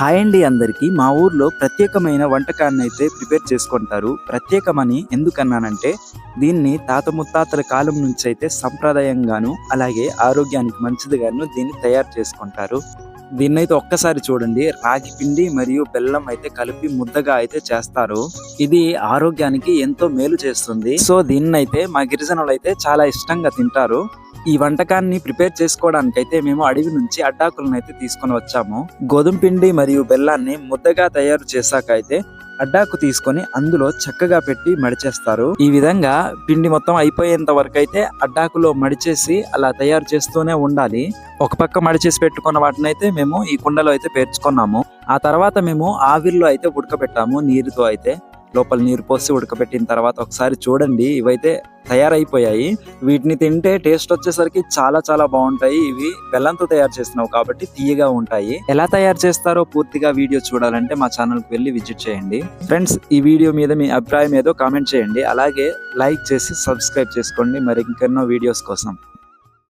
Hi అండి అందరికీ. మా ఊర్లో ప్రత్యేకమైన వంటకాన్ని అయితే ప్రిపేర్ చేసుకుంటారు. ప్రత్యేకమని ఎందుకన్నానంటే దీన్ని తాత ముత్తాతల కాలం నుంచి అయితే సంప్రదాయంగాను అలాగే ఆరోగ్యానికి మంచిదిగాను దీన్ని తయారు చేసుకుంటారు. దీన్నైతే ఒక్కసారి చూడండి. రాగి పిండి మరియు బెల్లం అయితే కలిపి ముద్దగా అయితే చేస్తారు. ఇది ఆరోగ్యానికి ఎంతో మేలు చేస్తుంది. సో దీన్నైతే మా గిరిజనులు అయితే చాలా ఇష్టంగా తింటారు. ఈ వంటకాన్ని ప్రిపేర్ చేసుకోవడానికి అయితే మేము అడవి నుంచి అడ్డాకులను అయితే తీసుకొని వచ్చాము. గోధుమ పిండి మరియు బెల్లాన్ని ముద్దగా తయారు చేశాక అయితే అడ్డాకు తీసుకొని అందులో చక్కగా పెట్టి మడిచేస్తారు. ఈ విధంగా పిండి మొత్తం అయిపోయేంత వరకు అయితే అడ్డాకులో మడిచేసి అలా తయారు చేస్తూనే ఉండాలి. ఒక పక్క మడిచేసి పెట్టుకున్న వాటిని అయితే మేము ఈ కుండలో అయితే పేర్చుకున్నాము. ఆ తర్వాత మేము ఆవిరిలో అయితే ఉడకబెట్టాము నీరుతో అయితే. లోపల నీరు పోసి ఉడకబెట్టిన తర్వాత ఒకసారి చూడండి. ఇవైతే తయారైపోయాయి. వీటిని తింటే టేస్ట్ వచ్చేసరికి చాలా చాలా బాగుంటాయి. ఇవి బెల్లంతో తయారు చేస్తున్నావు కాబట్టి తీయగా ఉంటాయి. ఎలా తయారు చేస్తారో పూర్తిగా వీడియో చూడాలంటే మా ఛానల్కి వెళ్ళి విజిట్ చేయండి. ఫ్రెండ్స్ ఈ వీడియో మీద మీ అభిప్రాయం ఏదో కామెంట్ చేయండి. అలాగే లైక్ చేసి సబ్స్క్రైబ్ చేసుకోండి. మరి ఇంకెన్నో వీడియోస్ కోసం.